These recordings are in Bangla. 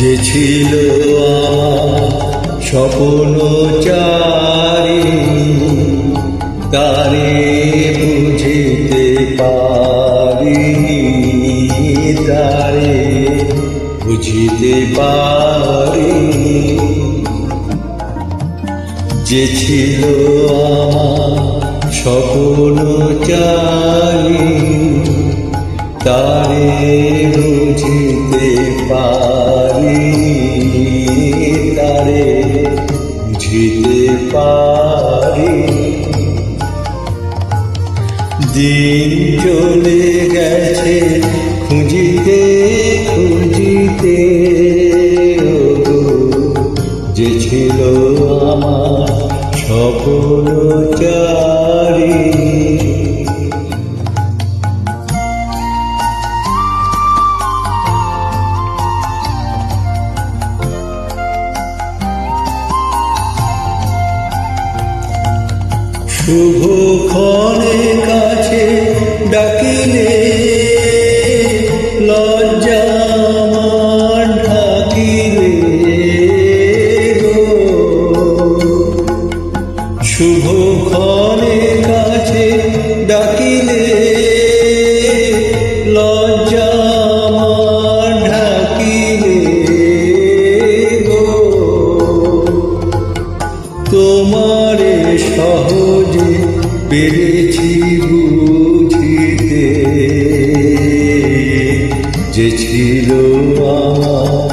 যে ছিল স্বপ্ন চারি তারে বুঝিতে পারি তারে বুঝিতে পারি যে ছিল স্বপ্ন চারি তারে বুঝিতে পারি। দিন চলে গেছে খুঁজিতে খুঁজিতে। যে ছিল আমার স্বপ্ন চারি। শুভ ক্ষণে কাছে ডাকিলে লজ্জা ঢাকিলে। শুভ ক্ষণে কাছে ডাকিলে পেরেছি বুঝিতে। যে ছিল আমার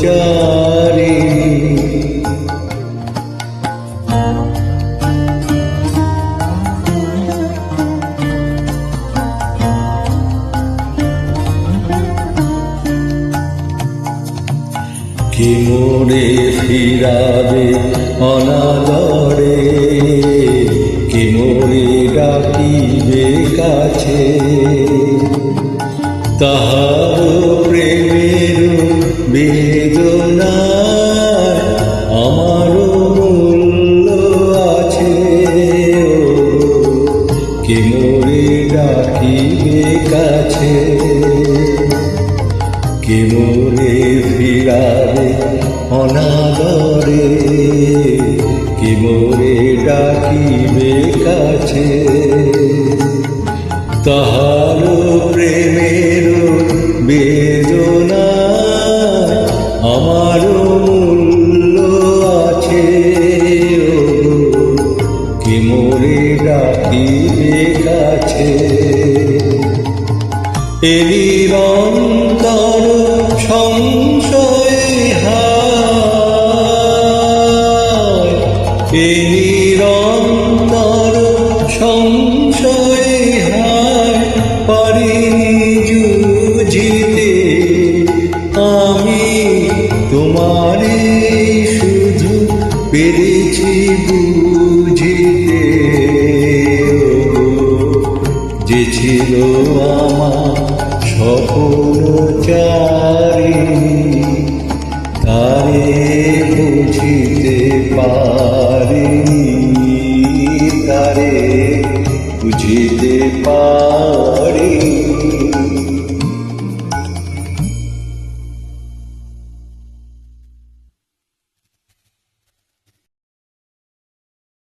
চারি কি মোড়ে ফিরাবে অনাদরে? কি মোড়ে ডাকিবে কাছে? তাহার প্রেমের বেদনা আমার মূল্য আছে। কি মোড়ে ডাকিবে কাছে? কে মোরে ফিরাবে অনাদরে? কে মোরে ডাকিবে কাছে? তাহার প্রেমের বেদনা এরির অন্তর সংশয় হায় এরির অন্তর সংশয় হায় পারিনি জুঝিতে আমি তোমারে শুধু পেরেছি বুঝিতে। যে ছিল আমার সফল চারি তারে বুঝিতে পারি তারে বুঝিতে পারি